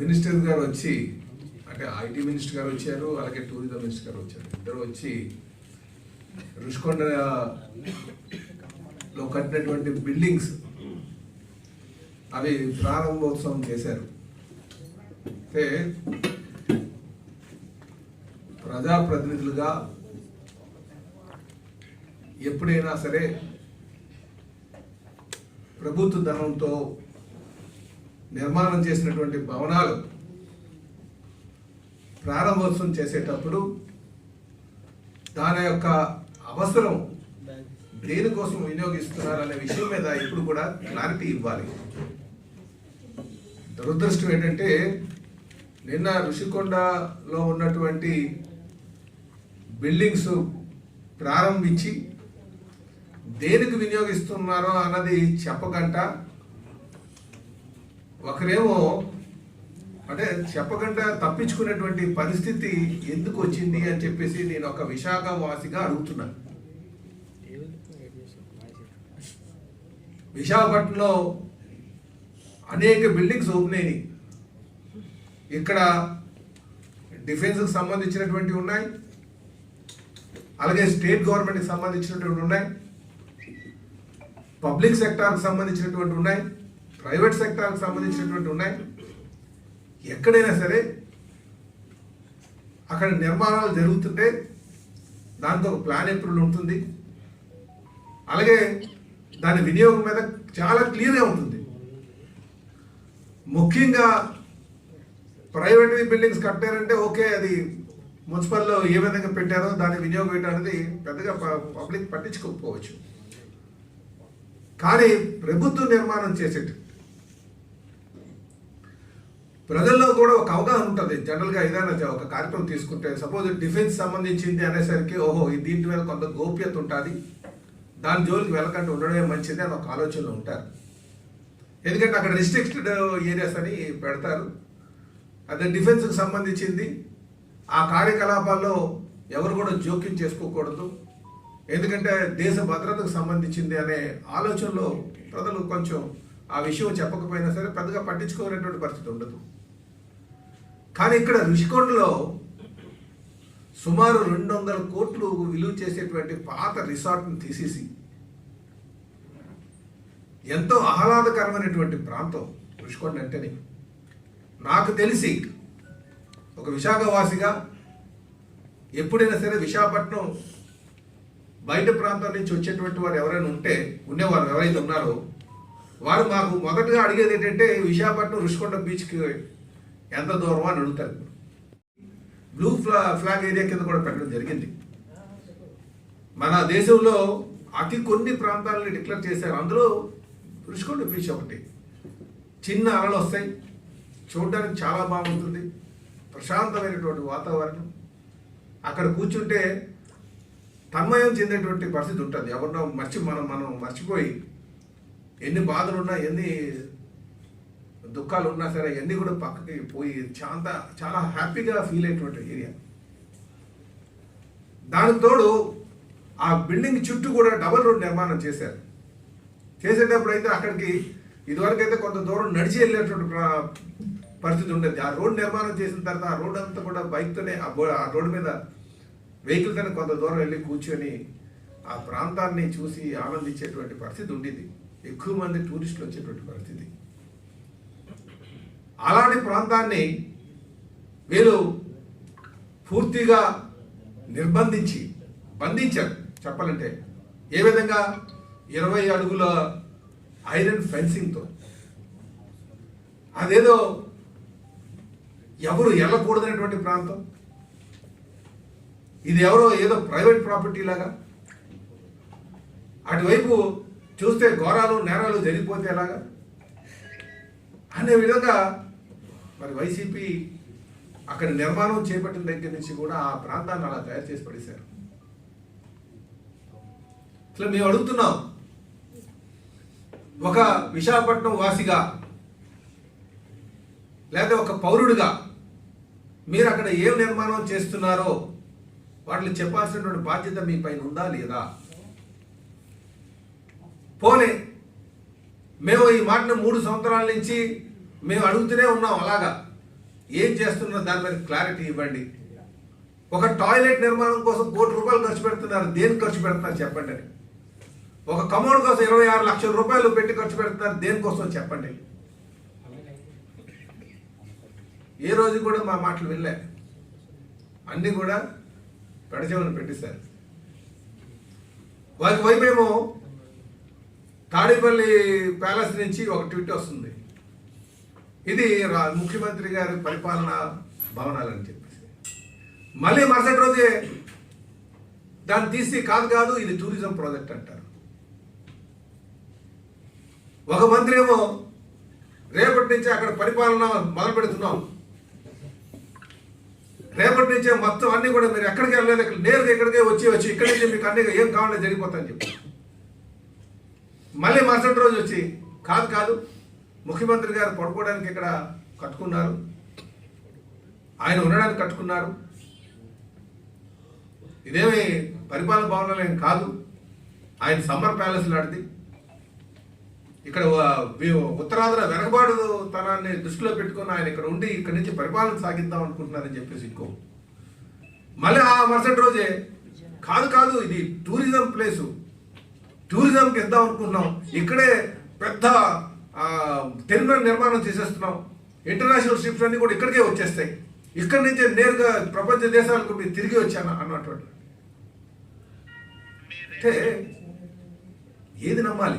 Minister గారు వచ్చి అంటే ఐటీ మినిస్టర్ గారు వచ్చారు అలాగే టూరిజం మినిస్టర్ గారు వచ్చారు. ఇద్దరు వచ్చి రుషికొండలో కట్టినటువంటి బిల్డింగ్స్ అవి ప్రారంభోత్సవం చేశారు. అయితే ప్రజాప్రతినిధులుగా ఎప్పుడైనా సరే ప్రభుత్వ ధనంతో నిర్మాణం చేసినటువంటి భవనాలు ప్రారంభోత్సవం చేసేటప్పుడు దాని యొక్క అవసరం దేనికోసం వినియోగిస్తున్నారు అనే విషయం మీద ఇప్పుడు కూడా క్లారిటీ ఇవ్వాలి. దురదృష్టం ఏంటంటే నిన్న ఋషికొండలో ఉన్నటువంటి బిల్డింగ్స్ ప్రారంభించి దేనికి వినియోగిస్తున్నారో అన్నది చెప్పకుండా ఒకరేమో అంటే చెప్పకుండా తప్పించుకునేటువంటి పరిస్థితి ఎందుకు వచ్చింది అని చెప్పేసి నేను ఒక విశాఖ వాసిగా అడుగుతున్నాను విశాఖపట్నంలో అనేక బిల్డింగ్స్ ఓపెన్ అయినాయి. ఇక్కడ డిఫెన్స్కి సంబంధించినటువంటి ఉన్నాయి. అలాగే స్టేట్ గవర్నమెంట్కి సంబంధించినటువంటి ఉన్నాయి. పబ్లిక్ సెక్టార్కి సంబంధించినటువంటి ఉన్నాయి. ప్రైవేట్ సెక్టార్కి సంబంధించినటువంటి ఉన్నాయి. ఎక్కడైనా సరే అక్కడ నిర్మాణాలు జరుగుతుంటే దాంతో ఒక ప్లాన్ అప్రూవల్ ఉంటుంది. అలాగే దాని వినియోగం మీద చాలా క్లియర్గా ఉంటుంది. ముఖ్యంగా ప్రైవేట్ బిల్డింగ్స్ కట్టారంటే ఓకే అది మున్సిపల్లో ఏ విధంగా పెట్టారో దాని వినియోగం ఏంటనేది పెద్దగా పబ్లిక్ పట్టించుకోకపోవచ్చు. కానీ ప్రభుత్వం నిర్మాణం చేసేటి ప్రజల్లో కూడా ఒక అవగాహన ఉంటుంది. జనరల్గా ఏదైనా ఒక కార్యక్రమం తీసుకుంటే సపోజ్ డిఫెన్స్ సంబంధించింది అనేసరికి ఓహో ఈ దీంట్ మీద కొంత గోప్యత ఉంటుంది. దాని జోలికి వెళ్ళకుండా ఉండడమే మంచిది అని ఒక ఆలోచనలో ఉంటారు. ఎందుకంటే అక్కడ రిస్ట్రిక్టెడ్ ఏరియాస్ అని పెడతారు. అదే డిఫెన్స్కి సంబంధించింది. ఆ కార్యకలాపాల్లో ఎవరు కూడా జోక్యం చేసుకోకూడదు. ఎందుకంటే దేశ భద్రతకు సంబంధించింది అనే ఆలోచనలో ప్రజలు కొంచెం ఆ విషయం చెప్పకపోయినా సరే పెద్దగా పట్టించుకోలేటువంటి పరిస్థితి ఉండదు. కానీ ఇక్కడ ఋషికొండలో సుమారు రెండు వందల కోట్లు విలువ చేసేటువంటి పాత రిసార్ట్ని తీసేసి ఎంతో ఆహ్లాదకరమైనటువంటి ప్రాంతం ఋషికొండ అంటేనే. నాకు తెలిసి ఒక విశాఖవాసిగా ఎప్పుడైనా సరే విశాఖపట్నం బయట ప్రాంతం నుంచి వచ్చేటువంటి వారు ఎవరైనా ఉంటే ఉండేవారు ఎవరైతే ఉన్నారో వారు మాకు మొదటగా అడిగేది ఏంటంటే విశాఖపట్నం ఋషికొండ బీచ్కి ఎంత దూరం అని అడుగుతారు బ్లూ ఫ్లా ఫ్లాగ్ ఏరియా కింద కూడా పెట్టడం జరిగింది. మన దేశంలో అతి కొన్ని ప్రాంతాలని డిక్లేర్ చేశారు. అందులో ఋషికొండ బీచ్ ఒకటి. చిన్న అలలు వస్తాయి. చూడడానికి చాలా బాగుంటుంది. ప్రశాంతమైనటువంటి వాతావరణం. అక్కడ కూర్చుంటే తన్మయం చెందేటువంటి పరిస్థితి ఉంటుంది. ఎవరినో మర్చి మనం మనం మర్చిపోయి ఎన్ని బాధలున్నా ఎన్ని దుఃఖాలు ఉన్నా సరే అన్నీ కూడా పక్కకి పోయి చాలా చాలా హ్యాపీగా ఫీల్ అయ్యేటువంటి ఏరియా. దానికి తోడు ఆ బిల్డింగ్ చుట్టూ కూడా డబల్ రోడ్ నిర్మాణం చేశారు. చేసేటప్పుడు అయితే అక్కడికి ఇదివరకు అయితే కొంత దూరం నడిచి వెళ్ళేటువంటి పరిస్థితి ఉండేది. ఆ రోడ్ నిర్మాణం చేసిన తర్వాత ఆ రోడ్ అంతా కూడా బైక్తోనే ఆ ఆ రోడ్డు మీద వెహికల్తోనే కొంత దూరం వెళ్ళి కూర్చొని ఆ ప్రాంతాన్ని చూసి ఆనందించేటువంటి పరిస్థితి ఉండేది. ఎక్కువ మంది టూరిస్టులు వచ్చేటువంటి పరిస్థితి. అలాంటి ప్రాంతాన్ని వీరు పూర్తిగా నిర్బంధించి బంధించారు. చెప్పాలంటే ఏ విధంగా? ఇరవై అడుగుల ఐరన్ ఫెన్సింగ్తో. అదేదో ఎవరు వెళ్ళకూడదనేటువంటి ప్రాంతం. ఇది ఎవరో ఏదో ప్రైవేట్ ప్రాపర్టీ లాగా. అటువైపు చూస్తే ఘోరాలు నేరాలు జరిగిపోతే ఎలాగా? అనే విధంగా మరి వైసీపీ అక్కడ నిర్మాణం చేపట్టిన దగ్గర నుంచి కూడా ఆ ప్రాంతాన్ని అలా తయారు చేసి పడేశారు. అసలు మేము అడుగుతున్నాం ఒక విశాఖపట్నం వాసిగా లేదా ఒక పౌరుడిగా మీరు అక్కడ ఏం నిర్మాణం చేస్తున్నారో వాటిని చెప్పాల్సినటువంటి బాధ్యత మీ పైన ఉందా లేదా? పోనే మేము ఈ మాటను మూడు సంవత్సరాల నుంచి మేము అడుగుతూనే ఉన్నాం అలాగా. ఏం చేస్తున్నా దాని మీద క్లారిటీ ఇవ్వండి. ఒక టాయిలెట్ నిర్మాణం కోసం కోటి రూపాయలు ఖర్చు పెడుతున్నారు. దేని ఖర్చు పెడుతున్నారు చెప్పండి. అని ఒక కమౌండ్ కోసం ఇరవై ఆరు లక్షల రూపాయలు పెట్టి ఖర్చు పెడుతున్నారు. దేనికోసం చెప్పండి. ఏ రోజు కూడా మా మాటలు వెళ్ళే అన్నీ కూడా పెడచెవని పెట్టేశారు. వారికి వైపేమో తాడేపల్లి ప్యాలెస్ నుంచి ఒక ట్వీట్ వస్తుంది. ఇది రా- ముఖ్యమంత్రి గారి పరిపాలన అని చెప్పేసి. మళ్ళీ మరుసటి రోజే దాన్ని తీసి కాదు కాదు ఇది టూరిజం ప్రాజెక్ట్ అంటారు. ఒక మంత్రి ఏమో రేపటి నుంచి అక్కడ పరిపాలన మొదలు పెడుతున్నాం. రేపటి నుంచే మొత్తం అన్ని కూడా మీరు ఎక్కడికి వెళ్ళలేదు ఇక్కడ నేరుగా ఇక్కడికే వచ్చి వచ్చి ఇక్కడి నుంచి మీకు అన్ని ఏం కావాలో జరిగిపోతాయని చెప్పి. మళ్ళీ మరుసటి రోజు వచ్చి కాదు కాదు ముఖ్యమంత్రి గారు పడుకోవడానికి ఇక్కడ కట్టుకున్నారు. ఆయన ఉండడానికి కట్టుకున్నారు. ఇదేమి పరిపాలన భవనాలు కాదు. ఆయన సమ్మర్ ప్యాలెస్ లాంటిది. ఇక్కడ ఉత్తరాంధ్ర వెనకబాడు తనాన్ని దృష్టిలో పెట్టుకుని ఆయన ఇక్కడ ఉండి ఇక్కడ నుంచి పరిపాలన సాగిద్దాం అనుకుంటున్నారని చెప్పేసి ఇంకో. మళ్ళీ ఆ మరుసటి రోజే కాదు కాదు ఇది టూరిజం ప్లేసు. టూరిజంకి ఇద్దాం అనుకుంటున్నాం. ఇక్కడే పెద్ద టెర్మినల్ నిర్మాణం చేసేస్తున్నాం. ఇంటర్నేషనల్ షిప్స్ అన్ని కూడా ఇక్కడికే వచ్చేస్తాయి. ఇక్కడి నుంచే నేరుగా ప్రపంచ దేశాలకు మీరు తిరిగి వచ్చాను అన్నటువంటి. అంటే ఏది నమ్మాలి?